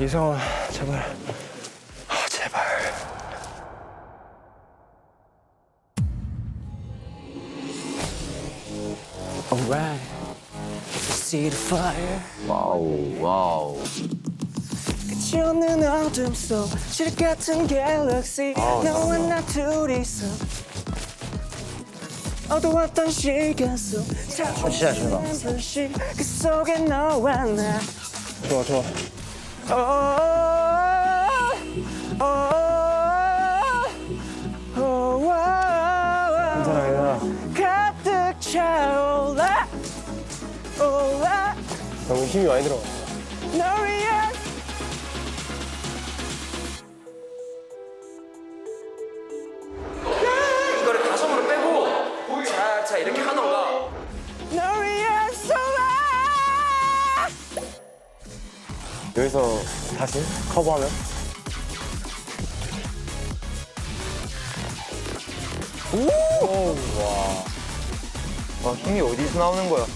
이성아 제발. 아 제발. Alright. See the fire. 와우 와우. 끝이 없는 어둠 속 칠흑 같은 갤럭시 너와 나 둘이서 어두웠던 시간 속 어, 진짜 신나. 그 속에 너와 나. 좋아 좋아 괜찮아 괜찮아 가득 차올라. 올라. 너무 힘이 많이 들어가 널 위해 이거를 가성으로 빼고 자, 자 이렇게 하던가 여기서 다시 커버하면? 와. 힘이 어디서 나오는 거야